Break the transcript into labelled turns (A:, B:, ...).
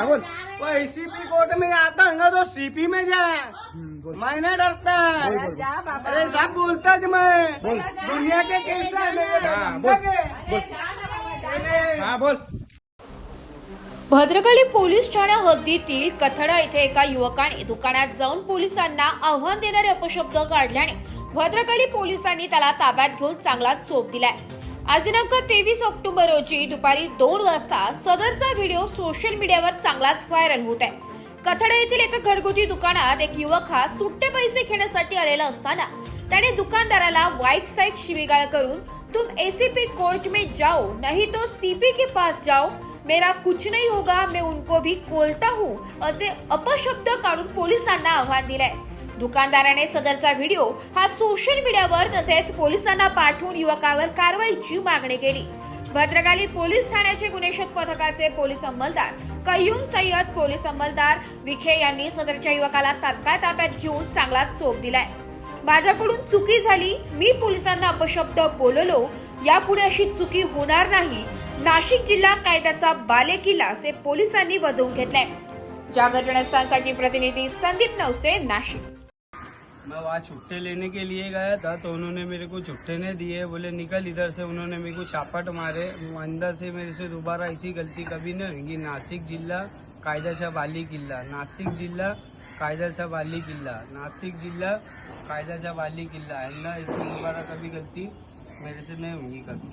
A: हाँ बोल
B: वो सीपी कोर्ट में आता है ना तो सीपी में जाए मैं नहीं डरता। अरे सब बोलता ज मैं?
A: बोल।
B: दुनिया के कैसा है मेरे
A: हाँ, बोल,
B: के?
A: हाँ
C: भद्रकाली पोलीस ठाण्या हद्दीतील कथडा येथे एका युवकाने दुकानात जाऊन पोलिसांना आव्हान देणारे अपशब्द काढल्याने भद्रकाली पोलिसांनी त्याला ताब्यात घेऊन चांगला चोप दिलाय. आज दिनांक तेवीस ऑक्टोबर रोजी दुपारी दोन वाजता सदरचा व्हिडिओ सोशल मीडियावर चांगलाच व्हायरल होत आहे. कथडा येथील एका घरगुती दुकानात एक युवक हा सुट्टे पैसे घेण्यासाठी आलेला असताना त्याने दुकानदाराला वाईट साईड शिवीगाळ करून तुम एसीपी कोर्ट में जाओ नहीं तो सीपी के पास जाओ. मेरा कुछ नहीं होगा मैं उनको भी कोलता हूँ असे अपशब्द काढून पोलिसांना आव्हान दिलंय. दुकानदाराने सदरचा व्हिडिओ हा सोशल मीडियावर तसेच पोलिसांना पाठवून युवकावर कारवाईची मागणी केली. भद्रकाली पोलीस ठाण्याचे गुन्हेशक पथकाचे पोलीस अंमलदार कय्यूम सय्यद पोलीस अंमलदार विखे यांनी सदरच्या युवकाला तात्काळ ताब्यात घेऊन चांगला चोप दिलाय. माझ्याकडून चुकी झाली मी पोलिसांना अपशब्द बोललो यापुढे अशी चुकी होणार नाही. नाशिक जिल्हा कायद्याचा बालेकिल्ला असे पोलिसांनी वधवून घेतलाय. जागर जनस्थानसाठी प्रतिनिधी संदीप नवसे नाशिक.
B: मैं वहाँ छुट्टे लेने के लिए गया था तो उन्होंने मेरे को छुट्टे नहीं दिए। बोले, निकल इधर से। उन्होंने मेरे को चापट मारे। अंदर से मेरे से दोबारा ऐसी गलती कभी नहीं होगी नासिक जिला, कायदा कायद्याचा बाली किला। नासिक जिला, कायदा कायद्याचा बाली किला। नासिक जिल्हा कायद्याचा बाली किल्ला है ना ऐसी दोबारा कभी गलती मेरे से नहीं होगी कभी।